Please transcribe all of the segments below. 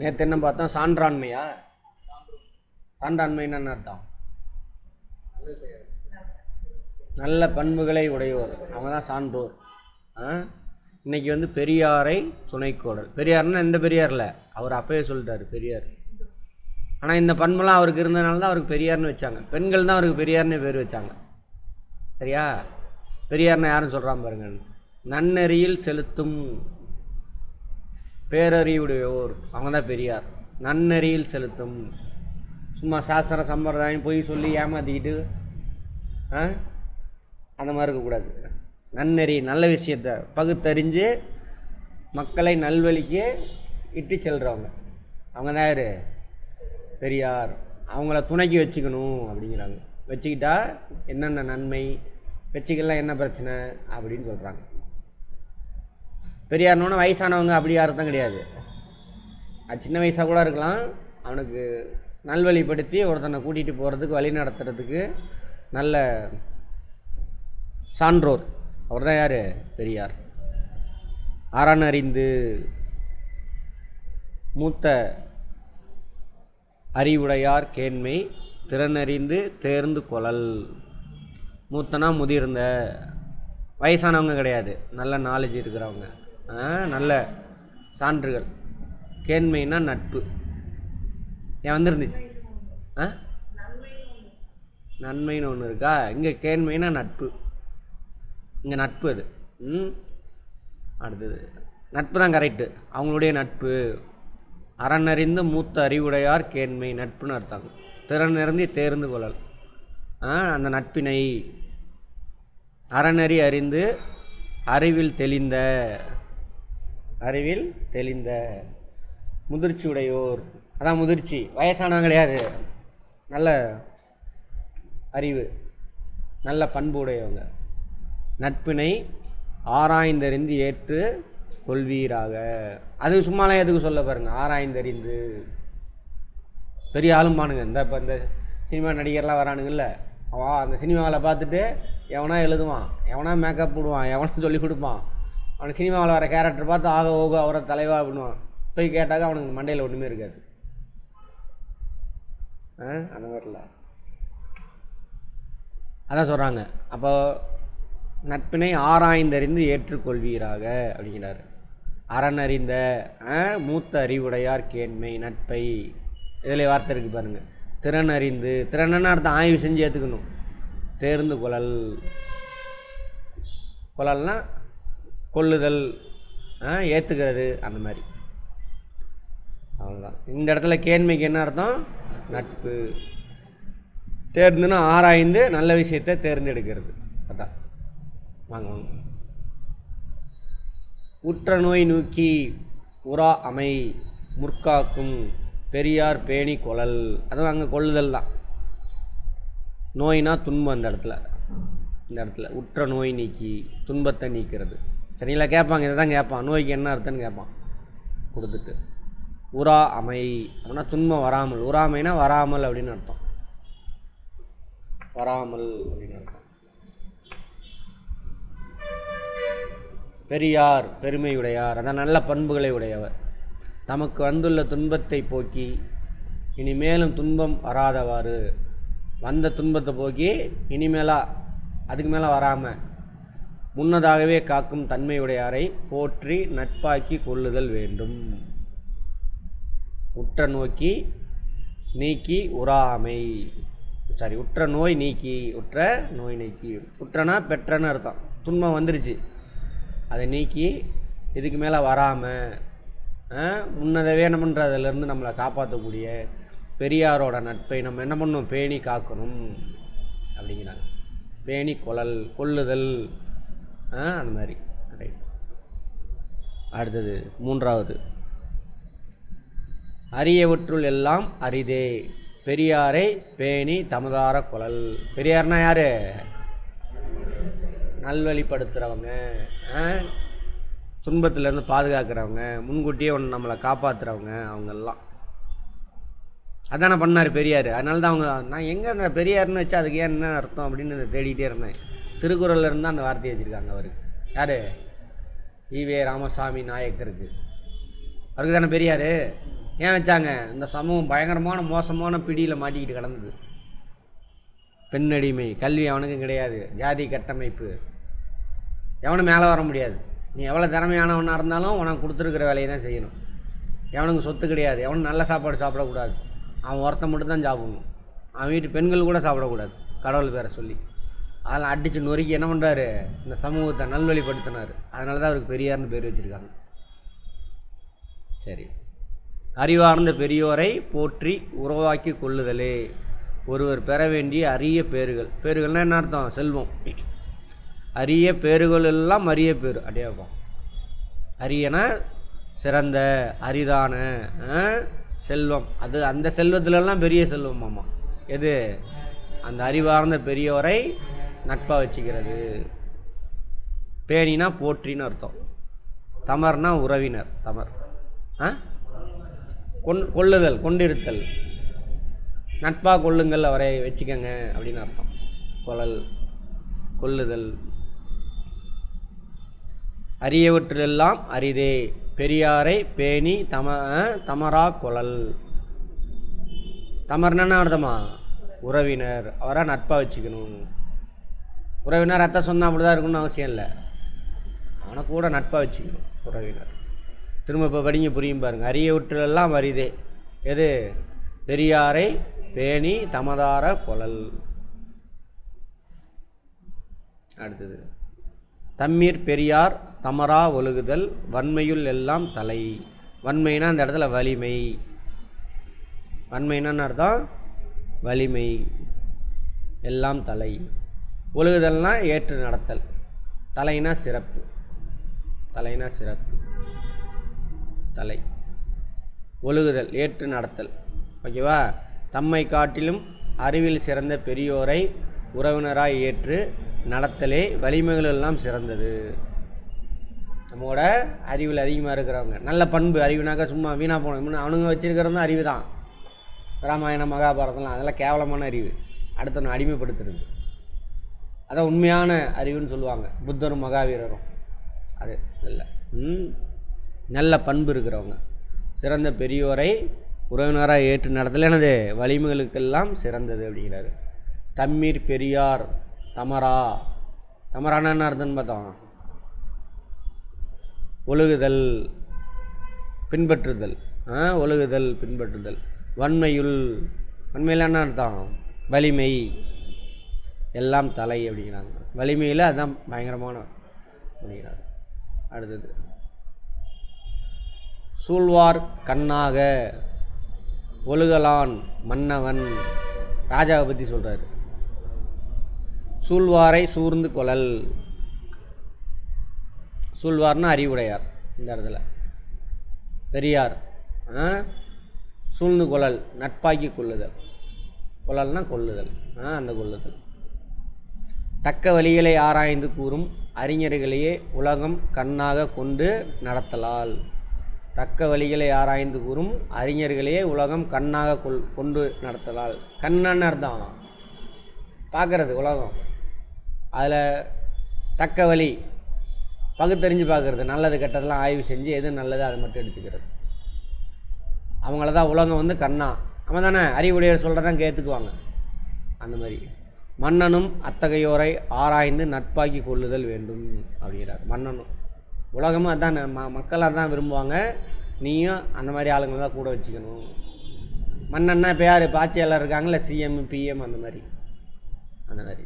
நேற்று என்ன பார்த்தோம்? சான்றாண்மையா? சான்றாண்மைன்னு என்ன அர்த்தம்? நல்ல பண்புகளை உடையோர். அவங்க தான் சான்றோர் இன்னைக்கு வந்து பெரியாரை துணைக்கோடல். பெரியார்னா எந்த பெரியாரில் அவர் அப்பயே சொல்லிட்டாரு பெரியார். ஆனால் இந்த பண்புலாம் அவருக்கு இருந்தனால தான் அவருக்கு பெரியார்னு வச்சாங்க. பெண்கள் தான் அவருக்கு பெரியார்னு பேர் வச்சாங்க. சரியா? பெரியார்னு யாரும் சொல்கிறான் பாருங்க. நன்னெறியில் செலுத்தும் பேரறிவுடையோர். அவங்க தான் பெரியார். நன்னறியில் செலுத்தும். சும்மா சாஸ்திர சம்பிரதாயம் போய் சொல்லி ஏமாற்றிக்கிட்டு ஆ? அந்த மாதிரி இருக்கக்கூடாது. நன்னெறி நல்ல விஷயத்த பகுத்தறிஞ்சு மக்களை நல்வழிக்கு இட்டு செல்கிறவங்க அவங்க தான் யார்? பெரியார். அவங்கள துணைக்கு வச்சுக்கணும் அப்படிங்கிறாங்க. வச்சுக்கிட்டா என்னென்ன நன்மை? வச்சுக்கலாம் என்ன பிரச்சனை? அப்படின்னு சொல்கிறாங்க பெரியார்னோட வயசானவங்க அப்படி அர்த்தம் கிடையாது. அது சின்ன வயசாக கூட இருக்கலாம். அவனுக்கு நல்வழிப்படுத்தி ஒருத்தனை கூட்டிகிட்டு போகிறதுக்கு வழி நடத்துறதுக்கு நல்ல சான்றோர். அவர் தான் யார்? பெரியார். அரண் அறிந்து மூத்த அறிவுடையார் கேண்மை திறனறிந்து தேர்ந்து கொழல். மூத்தனா முதிர்ந்த. வயசானவங்க கிடையாது. நல்ல நாலேஜ் இருக்கிறவங்க. நல்ல சான்றுகள். கேண்மைனா நட்பு. ஏன் வந்துருந்துச்சு? ஆ? நன்மைன்னு ஒன்று இருக்கா? இங்கே கேண்மைனா நட்பு. இங்கே நட்பு அது. ம்? அடுத்தது. நட்பு தான் கரெக்டு அவங்களுடைய நட்பு. அறனறிந்து மூத்த அறிவுடையார் கேண்மை. நட்புன்னு அர்த்தம். திறன் நிறந்தி தேர்ந்து கொள்ளல். ஆ, அந்த நட்பினை அறநறி அறிந்து அறிவில் தெளிந்த அறிவில் தெளிந்த முதிர்ச்சி உடையோர் அதான் முதிர்ச்சி. வயசானவங்க கிடையாது. நல்ல அறிவு நல்ல பண்பு உடையவங்க நட்பினை ஆராய்ந்தறிந்து ஏற்று கொள்வீராக. அது சும்மாலாம் எதுக்கு சொல்ல பாருங்கள் ஆராய்ந்தறிந்து. பெரிய ஆளும்பானுங்க இந்த இப்போ இந்த சினிமா நடிகர்லாம் வரானுங்கள்ல அவன் அந்த சினிமாவில் பார்த்துட்டு எவனா எழுதுவான்? எவனா மேக்கப் போடுவான்? எவனா சொல்லி கொடுப்பான்? அவனுக்கு சினிமாவில் வர கேரக்டர் பார்த்து ஆக ஓக அவரை தலைவா அப்படின்னுவான். போய் கேட்டாக்க அவனுக்கு மண்டையில் ஒன்றுமே இருக்காது. ஆ? அந்த மாதிரில. அதான் சொல்கிறாங்க அப்போ நட்பினை ஆராய்ந்தறிந்து ஏற்றுக்கொள்வீராக அப்படிங்கிறாரு. அறனறிந்த ஆ, மூத்த அறிவுடையார் கேண்மை நட்பை. இதில் வார்த்தை இருக்கு பாருங்கள் திறன் அறிந்து திறன்னு அர்த்தம் ஆய்வு செஞ்சு ஏற்றுக்கணும் தேர்ந்து கொள்ளல். கொள்ளல்னா கொள்ளுதல் ஏற்றுக்கிறது அந்த மாதிரி. அவ்வளோதான் இந்த இடத்துல கேண்மைக்கு என்ன அர்த்தம்? நட்பு. தேர்ந்துன்னா ஆராய்ந்து நல்ல விஷயத்தை தேர்ந்தெடுக்கிறது. அதான். வாங்க வாங்க. உற்ற நோய் நோக்கி உரா அமை முற்காக்கும் பெரியார் பேணி கொளல் அதுவும் அங்கே கொள்ளுதல் தான். நோய்னா துன்பம் அந்த இடத்துல. இந்த இடத்துல. உற்ற நோய் நீக்கி துன்பத்தை நீக்கிறது. சரிங்களா கேட்பாங்க இதை தான் கேட்பான் நோய்க்கு என்ன அர்த்தம்னு கேட்பான் கொடுத்துட்டு. உரா அமை. அப்படின்னா துன்பம் வராமல். உராமைனா வராமல் அப்படின்னு அர்த்தம். வராமல் அப்படின்னு அர்த்தம். பெரியார் பெருமையுடையார் அந்த நல்ல பண்புகளை உடையவர். தமக்கு வந்துள்ள துன்பத்தை போக்கி இனிமேலும் துன்பம் வராதவாறு. வந்த துன்பத்தை போக்கி இனிமேலாக அதுக்கு மேலே வராமல் முன்னதாகவே காக்கும் தன்மையுடையாரை போற்றி நட்பாக்கி கொள்ளுதல் வேண்டும். உற்ற நோக்கி நீக்கி உறாமை. சாரி உற்ற நோய் நீக்கி உற்ற நோய் நீக்கி. உற்றனா பெற்றன்னு அர்த்தம். துன்பம் வந்துருச்சு. அதை நீக்கி இதுக்கு மேலே வராமல் முன்னதவே என்ன பண்ணுறதுலேருந்து நம்மளை காப்பாற்றக்கூடிய பெரியாரோட நட்பை நம்ம என்ன பண்ணணும் பேணி காக்கணும். அப்படிங்கிறாங்க. பேணி கொழல் கொள்ளுதல். ஆ, அந்த மாதிரி. ரைட் அடுத்தது மூன்றாவது. அரியவற்றுள் எல்லாம் அரிதே. பெரியாரை பேணி தமதார குழல். பெரியார்னா யார்? நல்வழிப்படுத்துகிறவங்க துன்பத்திலேருந்து பாதுகாக்கிறவங்க. முன்கூட்டியே ஒன்று நம்மளை காப்பாற்றுறவங்க அவங்கெல்லாம். அதானே பண்ணார் பெரியார். அதனால தான் அவங்க நான் எங்கே அந்த பெரியார்னு வச்சா அதுக்கு ஏன் என்ன அர்த்தம் அப்படின்னு தேடிக்கிட்டே இருந்தேன். திருக்குறள் இருந்து அந்த வார்த்தையை வச்சுருக்காங்க அவருக்கு யார்? ஈவே ராமசாமி நாயக்கருக்கு. அவருக்கு தானே பெரியார்? ஏன் வச்சாங்க? இந்த சமூகம் பயங்கரமான மோசமான பிடியில் மாட்டிக்கிட்டு கிடந்தது. பெண்ணடிமை கல்வி அவனுக்கும் கிடையாது. ஜாதி கட்டமைப்பு. எவனும் மேலே வர முடியாது. நீ எவ்வளோ திறமையானவனாக இருந்தாலும் உனக்கு கொடுத்துருக்குற வேலையை தான் செய்யணும். எவனுக்கு சொத்து கிடையாது. எவனும் நல்ல சாப்பாடு சாப்பிடக்கூடாது. அவன் ஒருத்தன் மட்டும் தான் சாப்பிடணும். அவன் வீட்டு பெண்கள் கூட சாப்பிடக்கூடாது. கடவுள் பேரை சொல்லி. அதெல்லாம் அடித்து நொறுக்கி என்ன பண்ணுறாரு இந்த சமூகத்தை நல்வழிப்படுத்தினார். அதனால தான் அவருக்கு பெரியார்னு பேர் வச்சுருக்காங்க. சரி. அறிவார்ந்த பெரியோரை போற்றி உருவாக்கி கொள்ளுதலே. ஒருவர் பெற வேண்டிய அரிய பேறுகள். பேறுகள்னால் என்ன அர்த்தம்? செல்வம். அரிய பேறுகள் எல்லாம் அரிய பேர் அடையாப்பம் அரியனா சிறந்த அரிதான செல்வம். அது அந்த செல்வத்திலெல்லாம் பெரிய செல்வம் ஆமாம் எது? அந்த அறிவார்ந்த பெரியோரை நட்பாக வச்சுக்கிறது. பேணினா போற்றின்னு அர்த்தம். தமர்னா உறவினர் தமர். ஆ? கொன் கொள்ளுதல் கொண்டிருத்தல். நட்பாக கொள்ளுங்கள் அவரை வச்சுக்கோங்க அப்படின்னு அர்த்தம். கொழல் கொள்ளுதல். அரியவற்றிலெல்லாம் அரிதே. பெரியாரை பேணி தம தமரா கொழல். தமர்னா அர்த்தமா? உறவினர். அவரை நட்பாக வச்சுக்கணும். உறவினர் அத்தை சொன்னால் அப்படி தான் இருக்கணும்னு அவசியம் இல்லை. அவனை கூட நட்பாக வச்சுக்கணும் உறவினர். திரும்ப இப்போ படிங்க புரியும் பாருங்க. விட்டுலெல்லாம் வருதே எது? பெரியாரை பேணி தமதார கொழல். அடுத்தது. தம்மீர் பெரியார் தமரா ஒழுகுதல் வன்மையுள் எல்லாம் தலை. வன்மைனா அந்த இடத்துல வலிமை. வன்மைன்னு அர்த்தம் வலிமை. எல்லாம் தலை. ஒழுகுதல்னா ஏற்று நடத்தல். தலைனா சிறப்பு. தலைனா சிறப்பு. தலை. ஒழுகுதல் ஏற்று நடத்தல். ஓகேவா? தம்மை காட்டிலும் அறிவில் சிறந்த பெரியோரை உறவினராய் ஏற்று நடத்தலே வலிமைகளெல்லாம் சிறந்தது. நம்மளோட அறிவில் அதிகமாக இருக்கிறவங்க. நல்ல பண்பு அறிவுனாக்கா சும்மா வீணாக போனோம் அவனுங்க வச்சிருக்கிறது அறிவு தான். ராமாயணம் மகாபாரதம்லாம் அதெல்லாம் கேவலமான அறிவு. அடுத்தவனை அடிமைப்படுத்துறது. அதான் உண்மையான அறிவுன்னு சொல்லுவாங்க. புத்தரும் மகாவீரரும். அது இல்லை ம் நல்ல பண்பு இருக்கிறவங்க. சிறந்த பெரியோரை உறவினராக ஏற்று நடத்தல. எனது வலிமைகளுக்கெல்லாம் சிறந்தது அப்படிங்கிறாரு. தம்மீர் பெரியார் தமரா. தமரானா என்ன அர்த்தம்னு பார்த்தோம்? ஒழுகுதல் பின்பற்றுதல். ஆ ஒழுகுதல் பின்பற்றுதல். வன்மையுள் வன்மையில் என்ன அர்த்தம்? வலிமை. எல்லாம் தலை அப்படிங்கிறாங்க. வலிமையில் அதுதான் பயங்கரமான அப்படிங்கிறாங்க. அடுத்தது. சூழ்வார் கண்ணாக ஒழுகலான் மன்னவன் ராஜாவை பற்றி சொல்கிறாரு சூழ்வாரை சூர்ந்து கொழல். சூழ்வார்னா அறிவுடையார் இந்த இடத்துல. பெரியார் ஆ? சூழ்ந்து கொழல் நட்பாக்கி கொள்ளுதல். கொழல்னா கொள்ளுதல் ஆ? அந்த கொள்ளுதல். தக்க வழிகளை ஆராய்ந்து கூறும் அறிஞர்களையே உலகம் கண்ணாக கொண்டு நடத்தலால். தக்க வழிகளை ஆராய்ந்து கூறும் அறிஞர்களையே உலகம் கண்ணாக கொள் கொண்டு நடத்தலால். கண்ணன்னு அர்த்தம் உலகம். அதில் தக்க வழி பகுத்தறிஞ்சு பார்க்கறது நல்லது கெட்டதெல்லாம் ஆய்வு செஞ்சு எது நல்லது அதை மட்டும் எடுத்துக்கிறது. அவங்கள தான் உலகம் வந்து கண்ணா. அவன் தானே அறிவுடையர் சொல்கிறதான் கேத்துக்குவாங்க அந்த மாதிரி. மன்னனும் அத்தகையோரை ஆராய்ந்து நட்பாக்கி கொள்ளுதல் வேண்டும் அப்படிங்கிறார். மன்னனும். உலகமும் அதான் ம மக்கள் அதான் விரும்புவாங்க. நீயும் அந்த மாதிரி ஆளுங்களை தான் கூட வச்சுக்கணும். மன்னன்னா இப்போ யார்? இப்போ ஆட்சியாளர் இருக்காங்கல்ல சிஎம் பிஎம் அந்த மாதிரி. அந்த மாதிரி.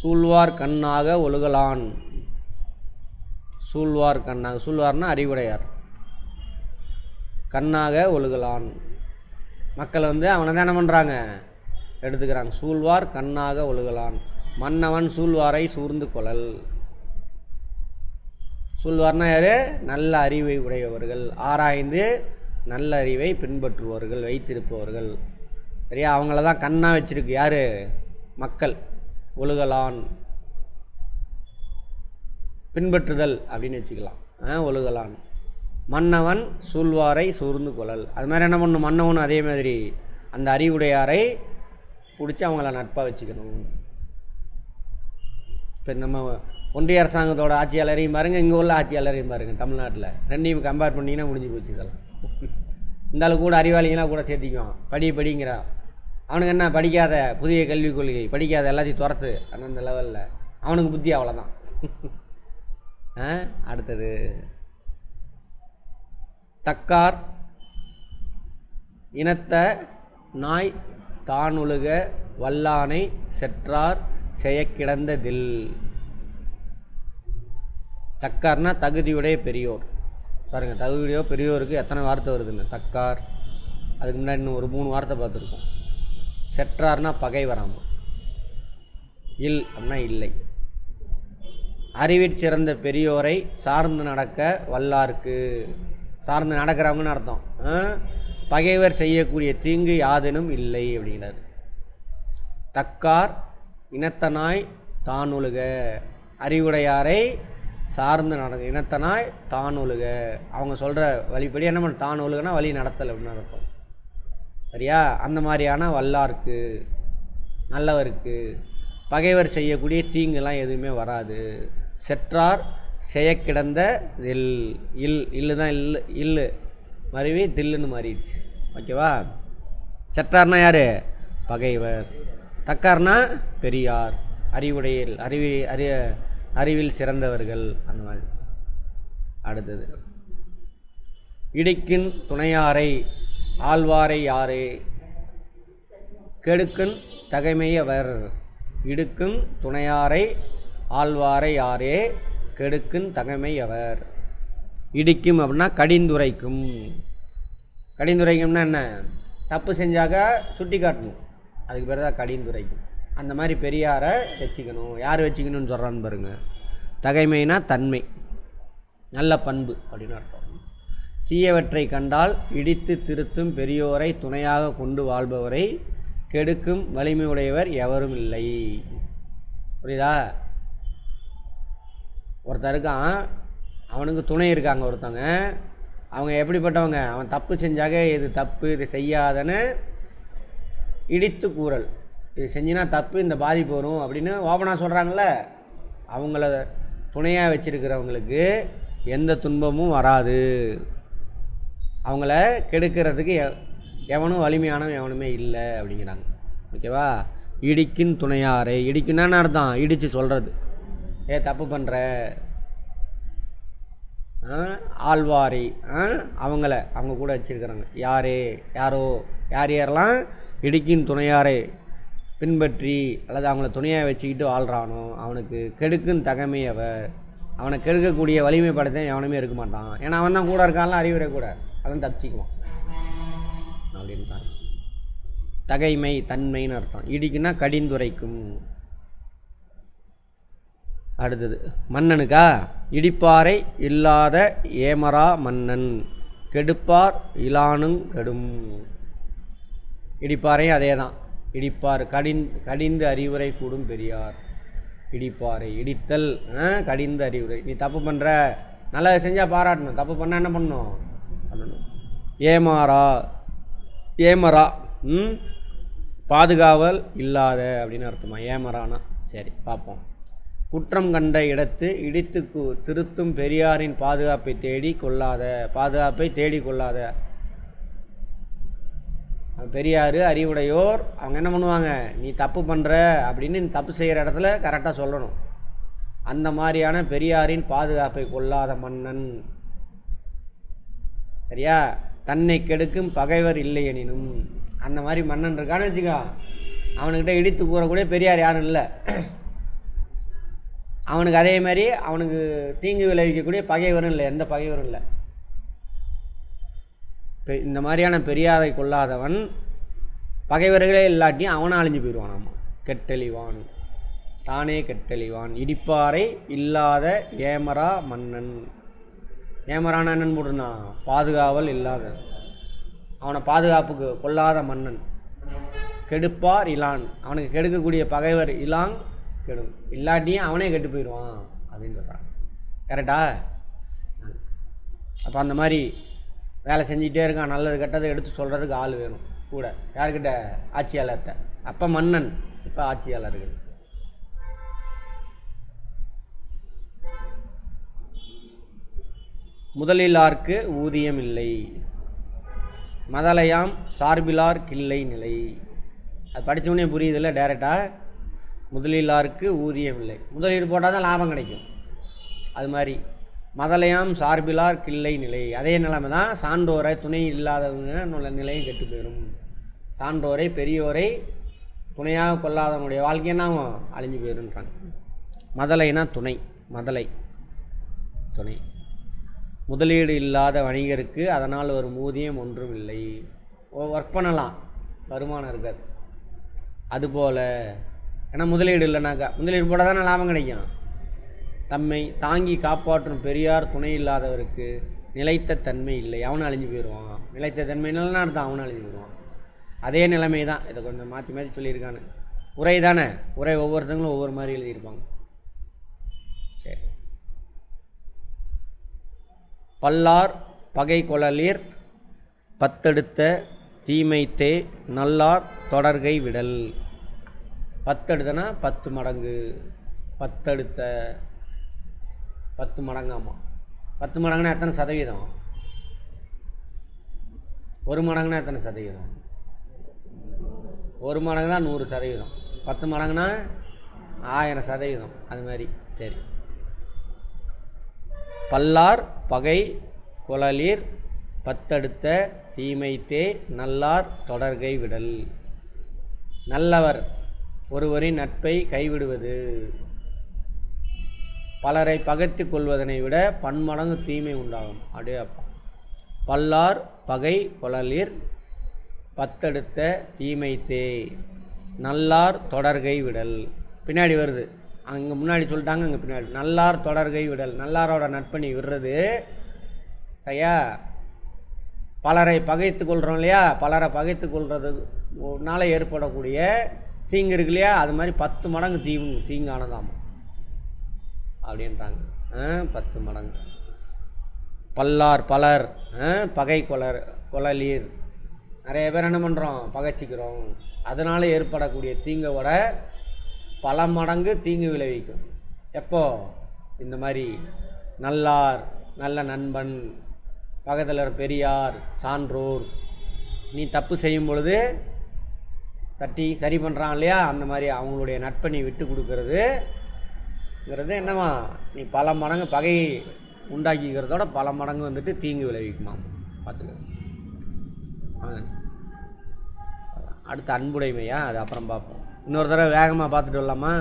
சூழ்வார் கண்ணாக ஒழுகலான். சூழ்வார் கண்ணாக சூழ்வார்னா அறிவுடையார். கண்ணாக ஒழுகலான். மக்கள் வந்து அவனை தான் என்ன பண்ணுறாங்க எடுத்துக்கிறாங்க. சூழ்வார் கண்ணாக ஒழுகலான். மன்னவன் சூழ்வாரை சூழ்ந்து கொள்ளல் சூழ்வார்னா யார்? நல்ல அறிவை உடையவர்கள். ஆராய்ந்து நல்ல அறிவை பின்பற்றுபவர்கள் வைத்திருப்பவர்கள். சரியா? அவங்கள தான் கண்ணாக வச்சுருக்கு. யார்? மக்கள். ஒழுகலான். பின்பற்றுதல் அப்படின்னு வச்சுக்கலாம். ஆ ஒழுகலான். மன்னவன் சூழ்வாரை சூழ்ந்து கொள்ளல் அது மாதிரி என்ன பண்ணும்? மன்னவனும் அதே மாதிரி அந்த அறிவுடையாரை பிடிச்சி அவங்கள நட்பாக வச்சுக்கணும். இப்போ நம்ம ஒன்றிய அரசாங்கத்தோட ஆட்சியாளரையும் பாருங்கள் இங்கே உள்ள ஆட்சியாளரையும் பாருங்கள் தமிழ்நாட்டில். ரெண்டையும் கம்பேர் பண்ணிங்கன்னா முடிஞ்சு போச்சு இதெல்லாம். இந்த அளவுக்கு கூட அறிவாளிங்களாம் கூட சேர்த்திக்குவான். படி படிங்கிறான் அவனுக்கு என்ன படிக்காத புதிய கல்விக் கொள்கை படிக்காத எல்லாத்தையும் துரத்து. அந்தந்த லெவலில் அவனுக்கு புத்தி அவ்வளோதான் ஆ அடுத்தது. தக்கார் இனத்தை நாய் தானுழுக வல்லானை செற்றார் செயக்கிடந்த தில் தக்கார்னா தகுதியுடைய பெரியோர். பாருங்க தகுதியுடைய பெரியோருக்கு எத்தனை வார்த்தை வருதுன்னு தக்கார். அதுக்கு முன்னாடி இன்னும் ஒரு மூணு வார்த்தை பார்த்துருக்கோம். செற்றார்னா வராமல். இல் அப்படின்னா இல்லை. அறிவிற் சிறந்த பெரியோரை சார்ந்து நடக்க வல்லாருக்கு. சார்ந்து நடக்கிறவங்கன்னு அர்த்தம். ஆ? பகைவர் செய்யக்கூடிய தீங்கு யாதெனும் இல்லை அப்படிங்கிறார். தக்கார் இனத்தனாய் தானுழுக. அறிவுடையாரை சார்ந்து நடக்க இனத்தனாய் தானுழுக. அவங்க சொல்கிற வழிப்படி என்ன பண்ண தானுழுகனா வழி நடத்தல் அப்படின்னு அர்த்தம் சரியா? அந்த மாதிரியான வல்லாருக்கு நல்லவருக்கு பகைவர் செய்யக்கூடிய தீங்குலாம் எதுவுமே வராது. செற்றார் செயக்கிடந்த இல் இல் இல்லு தான் இல்லை இல்லு. மருவி தில்லுன்னு மாறிடுச்சு. ஓகேவா? செற்றார்னா யார்? பகைவர். தக்கார்னா பெரியார். அறிவுடையில் அறிவி அறி அறிவில் சிறந்தவர்கள். அந்த மாதிரி. அடுத்தது. இடிக்கின் துணையாரை ஆழ்வாரை யாரே? கெடுக்குன் தகைமையவர். இடுக்கும் துணையாரை ஆழ்வாரை யாரே? கெடுக்குன் தகைமையவர். இடிக்கும் அப்படின்னா கடிந்துரைக்கும். கடிந்துரைக்கும்னா என்ன? தப்பு செஞ்சாக்க சுட்டி காட்டணும். அதுக்கு பேர் தான் கடிந்துரைக்கும். அந்த மாதிரி பெரியாரை வச்சுக்கணும். யார் வச்சுக்கணும்னு சொல்கிறான்னு பாருங்கள் தகைமைனா தன்மை. நல்ல பண்பு அப்படின்னு அர்த்தம். தீயவற்றை கண்டால் இடித்து திருத்தும் பெரியோரை துணையாக கொண்டு வாழ்பவரை கெடுக்கும் வலிமையுடையவர் எவரும் இல்லை. புரியுதா? ஒருத்தருக்கான் அவனுக்கு துணை இருக்காங்க ஒருத்தவங்க. அவங்க எப்படிப்பட்டவங்க? அவன் தப்பு செஞ்சாக இது தப்பு இது செய்யாதன்னு இடித்து கூறல். இது செஞ்சினா தப்பு இந்த பாதிப்பு வரும் அப்படின்னு ஓப்பனாக சொல்கிறாங்கள அவங்கள துணையாக வச்சுருக்கிறவங்களுக்கு எந்த துன்பமும் வராது. அவங்கள கெடுக்கிறதுக்கு எவனும் வலிமையானவன் எவனுமே இல்லை அப்படிங்கிறாங்க. ஓகேவா? இடிக்கின் துணையாரை. இடிக்குன்னா அர்த்தம்? இடித்து சொல்கிறது ஏ தப்பு பண்ணுற ஆழ்வாரி ஆ, அவங்கள அவங்க கூட வச்சிருக்கிறாங்க. யாரே? யாரோ? யார் யாரெல்லாம் இடிக்கின் துணையாரை பின்பற்றி அல்லது அவங்கள துணையாக வச்சுக்கிட்டு வாழ்கிறானோ அவனுக்கு கெடுக்கும் தகமை அவ அவனை கெடுக்கக்கூடிய வலிமை படத்தை எவனுமே இருக்க மாட்டான். ஏன்னா அவன் தான் கூட இருக்கான்ல அறிவுரை கூட. அதான் தப்பிச்சிக்குவான். அப்படின்ட்டான் தகைமை தன்மைன்னு அர்த்தம். இடிக்குன்னா கடிந்துரைக்கும். அடுத்தது மன்னனுக்கா? இடிப்பாரை இல்லாத ஏமரா மன்னன். கெடுப்பார் இலானுங் கெடும். இடிப்பாறையும் அதே தான் இடிப்பார் கடின் கடிந்து அறிவுரை கூடும் பெரியார். இடிப்பாரை இடித்தல் ஆ, கடிந்து அறிவுரை. நீ தப்பு பண்ணுற நல்லா செஞ்சால் பாராட்டணும். தப்பு பண்ணால் என்ன பண்ணணும் பண்ணணும். ஏமாறா ஏமரா ம்? பாதுகாவல் இல்லாத அப்படின்னு அர்த்தமா? ஏமரானா? சரி பார்ப்போம். குற்றம் கண்ட இடத்து இடித்து கு- திருத்தும் பெரியாரின் பாதுகாப்பை தேடி கொள்ளாத பாதுகாப்பை தேடி கொள்ளாத. பெரியார் அறிவுடையோர் அவங்க என்ன பண்ணுவாங்க? நீ தப்பு பண்ணுற அப்படின்னு நீ தப்பு செய்கிற இடத்துல கரெக்டாக சொல்லணும். அந்த மாதிரியான பெரியாரின் பாதுகாப்பை கொள்ளாத மன்னன். சரியா? தன்னை கெடுக்கும் பகைவர் இல்லை எனினும். அந்த மாதிரி மன்னன் இருக்கான்னு வச்சுக்கோ. அவனுக்கிட்ட இடித்து கூறக்கூடிய பெரியார் யாரும் இல்லை. அவனுக்கு அதே மாதிரி அவனுக்கு தீங்கு விளைவிக்கக்கூடிய பகைவரும் இல்லை எந்த பகைவரும் இல்லை. பெ- இந்த மாதிரியான பெரியாரை கொள்ளாதவன் பகைவர்களே இல்லாட்டியும் அவனை அழிஞ்சு போயிடுவான் ஆமாம் கெட்டெளிவான் தானே கெட்டெளிவான் இடிப்பாறை இல்லாத ஏமரா மன்னன். ஏமரான என்னன்னு போட்டிருந்தான் பாதுகாவல் இல்லாத. அவனை பாதுகாப்புக்கு கொள்ளாத மன்னன். கெடுப்பார் இலான். அவனுக்கு கெடுக்கக்கூடிய பகைவர் இலாங் கெடும். இல்லாட்டியும் அவனே கெட்டு போயிடுவான் அப்படின்னு சொல்கிறான் கரெக்டா அப்போ அந்த மாதிரி வேலை செஞ்சிகிட்டே இருக்கான் நல்லது கெட்டதை எடுத்து சொல்கிறதுக்கு ஆள் வேணும். கூட. யார்கிட்ட? ஆட்சியாளர்கிட்ட. அப்போ மன்னன் இப்போ ஆட்சியாளர்கள் முதலிலார்க்கு ஊதியம் இல்லை. மதலையாம் சார்பிலார் கில்லை நிலை. அது படித்தவொடனே புரியுதில்ல டேரெக்டாக முதலீலாருக்கு ஊதியம் இல்லை முதலீடு போட்டால் தான் லாபம் கிடைக்கும். அது மாதிரி மதலையாம் சார்பிலார் கிள்ளை நிலை. அதே நிலைமை தான் சான்றோரை துணை இல்லாதவங்க நிலையும் கெட்டு போயிடும் சான்றோரை பெரியோரை துணையாக கொள்ளாதவனுடைய வாழ்க்கை என்ன அழிஞ்சு போயிருன்றாங்க. மதலைனா துணை. மதலை. துணை. முதலீடு இல்லாத வணிகருக்கு அதனால் ஒரு ஊதியம் ஒன்றும் இல்லை ஒர்க் பண்ணலாம். வருமானம் இருக்காது. அதுபோல் ஏன்னா முதலீடு இல்லைனாக்கா முதலீடு போட்டால் தானே லாபம் கிடைக்கும். தம்மை தாங்கி காப்பாற்றும் பெரியார் துணை இல்லாதவருக்கு நிலைத்த தன்மை இல்லை. அவனும் அழிஞ்சு போயிடுவான். நிலைத்த தன்மை தன்மைனாலும் அர்த்தம் அவனும் அழிஞ்சு போயிடுவான். அதே நிலைமை தான். இதை கொஞ்சம் மாற்றி மாற்றி சொல்லியிருக்கானு. உரை தானே? உரை ஒவ்வொருத்தங்களும் ஒவ்வொரு மாதிரி எழுதியிருப்பாங்க. சரி. பல்லார் பகை கொளலீர் பத்தெடுத்த தீமைத்தே நல்லார் தொடர்கை விடல். பத்தெடுத்தனா பத்து மடங்கு பத்தெடுத்த பத்து மடங்காமா? பத்து மடங்குனா எத்தனை சதவீதம்? ஒரு மடங்குனா எத்தனை சதவீதம்? ஒரு மடங்கு தான் நூறு சதவீதம். பத்து மடங்குனா ஆயிரம் சதவீதம். அது மாதிரி. சரி. பல்லார் பகை குழலீர் பத்தடுத்த தீமைத்தே நல்லார் தொடர்கை விடல். நல்லவர். ஒருவரின் நட்பை கைவிடுவது. பலரை பகைத்து கொள்வதனை விட பன்மடங்கு தீமை உண்டாகும். அப்படியே அப்பா. பல்லார் பகை குழலீர் பத்தெடுத்த தீமைத்தே. நல்லார் தொடர்கை விடல். பின்னாடி வருது. அங்கே முன்னாடி சொல்லிட்டாங்க அங்கே பின்னாடி. நல்லார் தொடர்கை விடல். நல்லாரோட நட்பணி விடுறது. சரியா? பலரை பகைத்து கொள்கிறோம் இல்லையா? பலரை பகைத்து கொள்றதுனால ஏற்படக்கூடிய தீங்கு இருக்கு இல்லையா? அது மாதிரி பத்து மடங்கு தீங்கு தீங்கானதாம். அப்படின்றாங்க. பத்து மடங்கு. பல்லார் பலர் ஆ, பகை கொலர் கொலலீர். நிறைய பேர் என்ன பண்ணுறோம் பகைச்சிக்கிறோம். அதனால் ஏற்படக்கூடிய தீங்கை விட பல மடங்கு தீங்கு விளைவிக்கும். எப்போ? இந்த மாதிரி நல்லார் நல்ல நண்பன் பகதலர் பெரியார் சான்றோர் நீ தப்பு செய்யும் பொழுது தட்டி சரி பண்ணுறான் இல்லையா? அந்த மாதிரி அவங்களுடைய நட்பை நீ விட்டு கொடுக்கறதுங்கிறது என்னவா? நீ பல மடங்கு பகை உண்டாக்கிக்கிறதோட பல மடங்கு வந்துட்டு தீங்கு விளைவிக்குமா? பார்த்துக்க. அடுத்து அன்புடைமையா? அது அப்புறம் பார்ப்போம். இன்னொரு தடவை வேகமாக பார்த்துட்டு வரலாமா?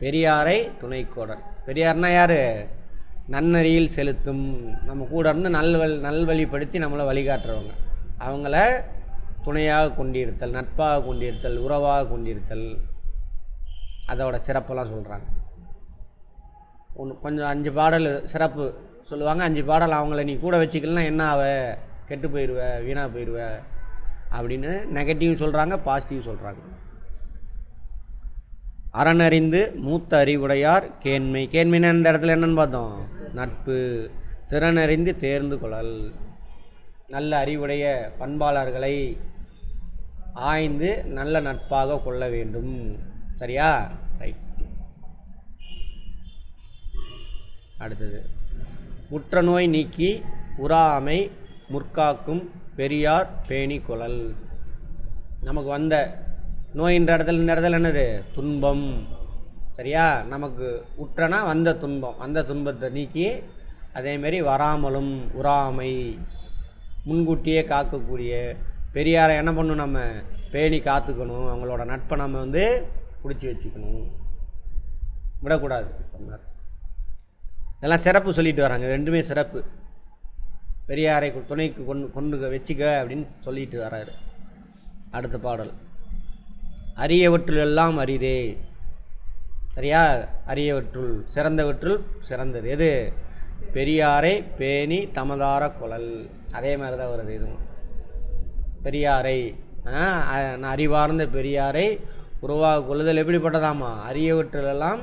பெரியாரை துணைக்கோடன் பெரியார்னா யார்? நன்னறியில் செலுத்தும். நம்ம கூட இருந்து நல்வழி நல்வழிப்படுத்தி நம்மளை வழிகாட்டுறவங்க. அவங்கள துணையாக கொண்டிருத்தல் நட்பாக கொண்டிருத்தல் உறவாக கொண்டிருத்தல். அதோட சிறப்பெல்லாம் சொல்கிறாங்க ஒன்று கொஞ்சம் அஞ்சு பாடல் சிறப்பு சொல்லுவாங்க. அஞ்சு பாடல் அவங்கள நீ கூட வச்சுக்கலாம் என்ன ஆவ? கெட்டு போயிடுவ வீணாக போயிடுவ அப்படின்னு நெகட்டிவ் சொல்கிறாங்க பாசிட்டிவ் சொல்கிறாங்க அறனறிந்து மூத்த அறிவுடையார் கேண்மை. கேண்மைன்னா இந்த இடத்துல என்னன்னு பார்த்தோம். நட்பு திறனறிந்து தேர்ந்து கொள்ளல். நல்ல அறிவுடைய பண்பாளர்களை ஆய்ந்து நல்ல நட்பாக கொள்ள வேண்டும். சரியா? ரைட் அடுத்தது. உற்ற நோய் நீக்கி உறாமை முற்காக்கும் பெரியார் பேணி கொளல் நமக்கு வந்த நோயின்ற இடத்துல இந்த இடத்துல என்னது? துன்பம். சரியா? நமக்கு உற்றனா வந்த துன்பம். வந்த துன்பத்தை நீக்கி அதேமாரி வராமலும் உறாமை முன்கூட்டியே காக்கக்கூடிய பெரியாரை என்ன பண்ணணும் நம்ம? பேணி காத்துக்கணும். அவங்களோட நட்பை நம்ம வந்து பிடிச்சி வச்சுக்கணும். விடக்கூடாது. இதெல்லாம் சிறப்பு சொல்லிட்டு வராங்க. ரெண்டுமே சிறப்பு. பெரியாரை துணைக்கு கொண்டு கொண்டு வச்சுக்க அப்படின்னு சொல்லிட்டு வராரு. அடுத்த பாடல். அரியவற்றுள் எல்லாம் அரிதே. சரியா? அரியவற்றுள் சிறந்தவற்றுள் சிறந்தது. எது? பெரியாரை பேணி தமதார குழல். அதே மாதிரி தான் வருது இதுவும். பெரியாரை ஆ, நான் அறிவார்ந்த பெரியாரை உருவாக கொள்ளுதல் எப்படிப்பட்டதாமா அரியவற்றிலெல்லாம்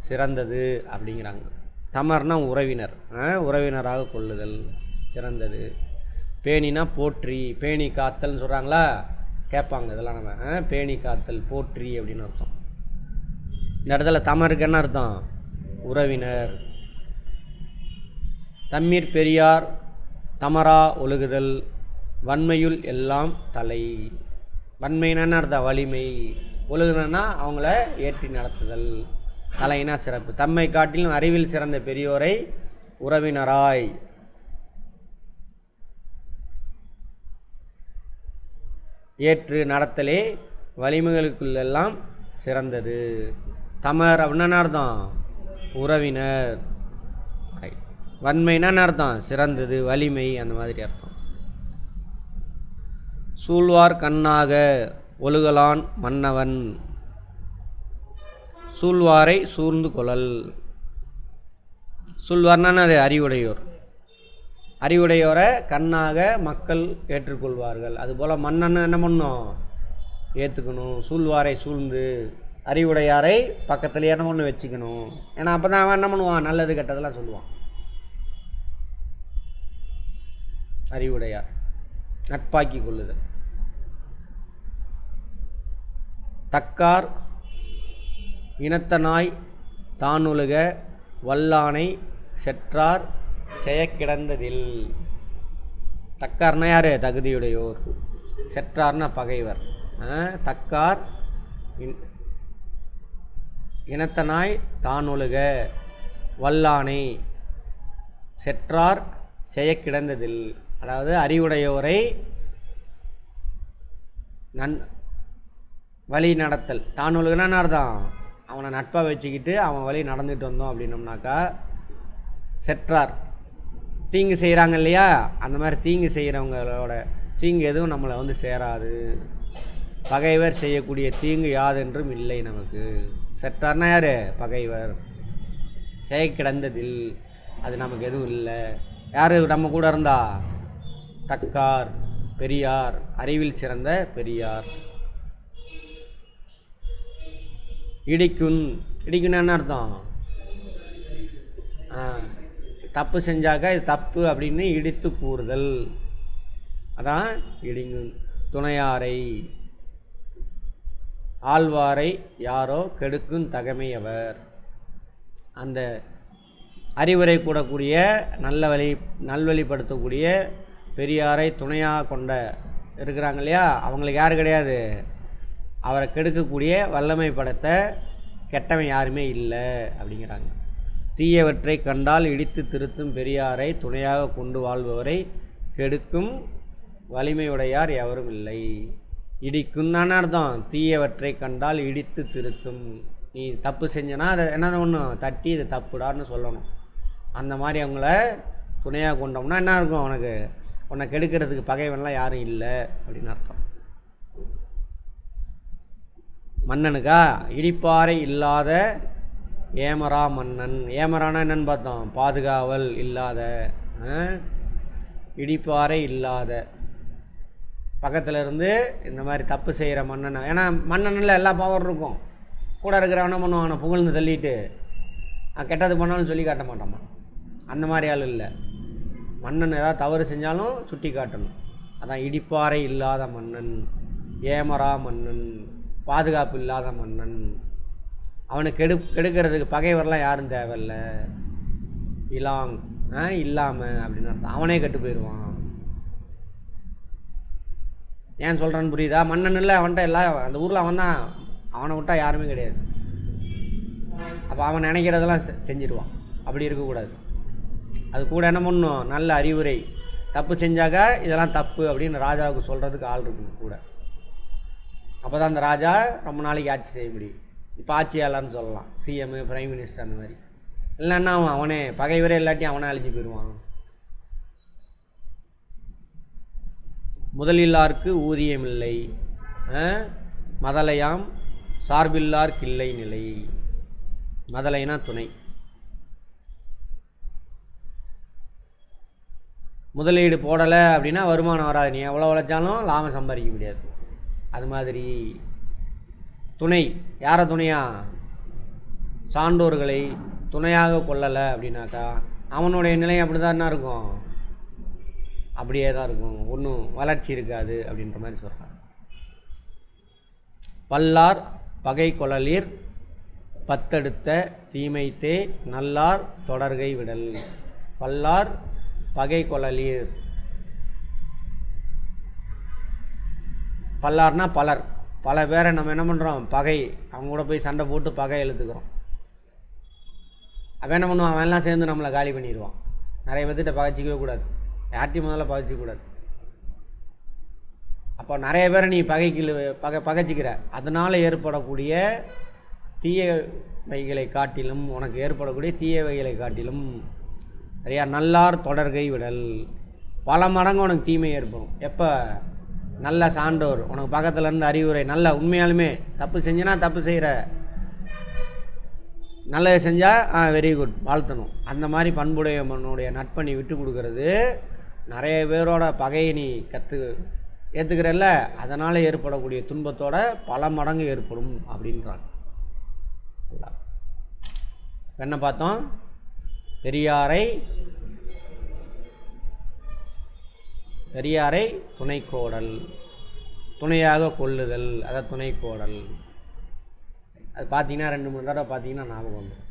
சிறந்தது அப்படிங்கிறாங்க. தமர்னா உறவினர் ஆ, உறவினராக கொள்ளுதல் சிறந்தது. பேணினா போற்றி பேணி காத்தல்னு சொல்கிறாங்களா கேட்பாங்க இதெல்லாம் நம்ம பேணி காத்தல் போற்றி அப்படின்னு அர்த்தம். இந்த இடத்துல தமருக்கு என்ன அர்த்தம்? உறவினர். தம்மீர் பெரியார் தமரா ஒழுகுதல் வன்மையுள் எல்லாம் தலை. வன்மைனா அர்த்தம்? வலிமை. ஒழுகுனா அவங்கள ஏற்றி நடத்துதல். தலைனா சிறப்பு. தம்மை காட்டிலும் அறிவில் சிறந்த பெரியோரை உறவினராய். ஏற்று நடத்தலே வலிமைகளுக்குள்ளெல்லாம் சிறந்தது. தமர் அப்படின்னா என்ன அர்த்தம்? உறவினர். வன்மைனா என்ன அர்த்தம்? சிறந்தது வலிமை அந்த மாதிரி அர்த்தம். சூழ்வார் கண்ணாக ஒழுகலான் மன்னவன். சூழ்வாரை சூழ்ந்து கொள்ளல் சூழ்வார்னா அது அறிவுடையோர். அறிவுடையோரை கண்ணாக மக்கள் ஏற்றுக்கொள்வார்கள். அதுபோல் மன்னன்னு என்ன பண்ணும்? ஏற்றுக்கணும் சூழ்வாரை சூழ்ந்து அறிவுடையாரை பக்கத்தில் என்ன ஒன்று வச்சுக்கணும். ஏன்னா அப்போ தான் அவன் என்ன பண்ணுவான்? நல்லது கெட்டதெல்லாம் சொல்லுவான். அறிவுடையார். நட்பாக்கி கொள்ளுதல். தக்கார் இனத்தனாய் தானுலக வல்லானை செற்றார் செயக்கிடந்ததில். தக்கார்னா யார்? தகுதியுடையோர். செற்றார்னா பகைவர். தக்கார் இன்- இனத்தனாய் தானொழுக. வல்லானை. செற்றார் செயக்கிடந்ததில். அதாவது அறிவுடையோரை நன் வழி நடத்தல். தானொழுகனா என்ன அர்த்தம்? அவனை நட்பாக வச்சுக்கிட்டு அவன் வழி நடந்துட்டு வந்தோம் அப்படின்னம்னாக்கா செற்றார். தீங்கு செய்கிறாங்க இல்லையா? அந்த மாதிரி தீங்கு செய்கிறவங்களோட தீங்கு எதுவும் நம்மளை வந்து சேராது. பகைவர் செய்யக்கூடிய தீங்கு யாதென்றும் இல்லை நமக்கு. செட்டார்னா யார்? பகைவர். செய்ய கிடந்ததில் அது நமக்கு எதுவும் இல்லை. யார் நம்ம கூட இருந்தா? தக்கார் பெரியார் அறிவில் சிறந்த பெரியார். இடிக்குன் இடிக்குன்னா என்ன அர்த்தம்? ஆ, தப்பு செஞ்சாக்கா இது தப்பு அப்படின்னு இடித்து கூறுதல். அதான் இடிங்கு துணையாரை ஆழ்வாரை யாரோ கெடுக்கும் தகமையவர். அந்த அறிவுரை கூடக்கூடிய நல்ல வழி நல்வழிப்படுத்தக்கூடிய பெரியாரை துணையாக கொண்ட இருக்கிறாங்க இல்லையா? அவங்களுக்கு யார் கிடையாது. அவரை கெடுக்கக்கூடிய வல்லமை படத்தை கெட்டவன் யாருமே இல்லை அப்படிங்கிறாங்க. தீயவற்றை கண்டால் இடித்து திருத்தும் பெரியாரை துணையாக கொண்டு வாழ்பவரை கெடுக்கும் வலிமையுடையார் எவரும் இல்லை. இடிக்கும் தானே அர்த்தம். தீயவற்றை கண்டால் இடித்து திருத்தும். நீ தப்பு செஞ்சனா அதை என்ன ஒன்றும் தட்டி இது தப்புடான்னு சொல்லணும். அந்த மாதிரி அவங்கள துணையாக கொண்டோம்னா என்ன இருக்கும் உனக்கு உன்னை கெடுக்கிறதுக்கு பகைவன்லாம் யாரும் இல்லை அப்படின்னு அர்த்தம். மன்னனுக்கா? இடிப்பாறை இல்லாத ஏமரா மன்னன். ஏமரானா என்னன்னு பார்த்தோம். பாதுகாவல் இல்லாத இடிப்பாறை இல்லாத. பக்கத்தில் இருந்து இந்த மாதிரி தப்பு செய்கிற மன்னனை? ஏன்னா மன்னனில் எல்லா பவர் இருக்கும். கூட இருக்கிறவன பண்ணுவான்? புகழ்ந்து தள்ளிட்டு நான் கெட்டது பண்ணாலும் சொல்லி காட்ட மாட்டாமா அந்த மாதிரி ஆள் இல்லை. மன்னன் ஏதாவது தவறு செஞ்சாலும் சுட்டி காட்டணும். அதான் இடிப்பாறை இல்லாத மன்னன் ஏமரா மன்னன் பாதுகாப்பு இல்லாத மன்னன். அவனை கெடு கெடுக்கிறதுக்கு பகைவர்லாம் யாரும் தேவையில்ல. இலாங் ஆ இல்லாமல் அப்படின்னு அர்த்தம். அவனே கெட்டு போயிடுவான் ஏன் சொல்கிறான்னு புரியுதா? மன்னன் இல்லை அவன்கிட்ட எல்லாம் அந்த ஊரில் அவன் தான் அவனை விட்டால் யாருமே கிடையாது. அப்போ அவன் நினைக்கிறதெல்லாம் செ- செஞ்சிடுவான். அப்படி இருக்கக்கூடாது. அது கூட என்ன பண்ணும்? நல்ல அறிவுரை. தப்பு செஞ்சாக்கா இதெல்லாம் தப்பு அப்படின்னு ராஜாவுக்கு சொல்கிறதுக்கு ஆள் இருக்கும் கூட. அப்போ தான் அந்த ராஜா ரொம்ப நாளைக்கு ஆட்சி செய்ய முடியும். இப்போ ஆட்சியாளர்னு சொல்லலாம். சிஎம் பிரைம் மினிஸ்டர் அந்த மாதிரி. இல்லைன்னா அவன் அவனே பகைவரே இல்லாட்டி அவனே அழிஞ்சு போயிடுவான். முதலில்லார்க்கு ஊதியம் இல்லை. மதலையாம் சார்பில்லார் கிள்ளை நிலை. மதலைனா துணை. முதலீடு போடலை அப்படின்னா வருமானம் வராது. நீ எவ்வளோ உழைச்சாலும் லாபம் சம்பாதிக்க முடியாது. அது மாதிரி. துணை யாரை துணையா? சான்றோர்களை துணையாக கொள்ளலை அப்படின்னாக்கா அவனுடைய நிலை அப்படி தான் என்ன இருக்கும்? அப்படியே தான் இருக்கும். ஒன்றும் வளர்ச்சி இருக்காது அப்படின்ற மாதிரி சொல்கிறாங்க பல்லார் பகை கொழலீர் பத்தெடுத்த தீமைத்தே நல்லார் தொடர்கை விடல். பல்லார் பகை கொழலீர் பல்லார்னா பலர். பல பேரை நம்ம என்ன பண்ணுறோம் பகை. அவங்க கூட போய் சண்டை போட்டு பகை இழுத்துக்கிறோம். அவன் என்ன பண்ணுவான்? அவன் எல்லாம் சேர்ந்து நம்மளை காலி பண்ணிடுவான். நிறைய பேர்த்திட்ட பகைச்சிக்கவே கூடாது. யார்ட்டையும் முதல்ல பகைச்சிக்கூடாது அப்போ நிறைய பேரை நீ பகைக்கு பகை பகைச்சிக்கிற. அதனால் ஏற்படக்கூடிய தீயவைகளை காட்டிலும் உனக்கு ஏற்படக்கூடிய தீய வகைகளை காட்டிலும் நிறையா நல்லார் தொடர்கை விடல். பல மடங்கு உனக்கு தீமை ஏற்படும். எப்போ? நல்ல சான்றோர். உனக்கு பக்கத்தில் இருந்து அறிவுரை நல்ல உண்மையாலுமே. தப்பு செஞ்சனா தப்பு செய்கிற நல்லது செஞ்சால் ஆ வெரி குட் வாழ்த்தணும். அந்த மாதிரி பண்புடையவனுடைய நட்பை நீ விட்டு கொடுக்கறது நிறைய பேரோட பகையை நீ கற்று ஏற்றுக்கிறல்ல அதனால் ஏற்படக்கூடிய துன்பத்தோட பல மடங்கு ஏற்படும் அப்படின்றாங்க என்ன பார்த்தோம். பெரியாரை பெரியாரை துணைக்கோடல் துணையாக கொள்ளுதல் அதை துணைக்கோடல் அது பார்த்தீங்கன்னா ரெண்டு மூணு தடவை பார்த்தீங்கன்னா ஞாபகம் வந்துடும்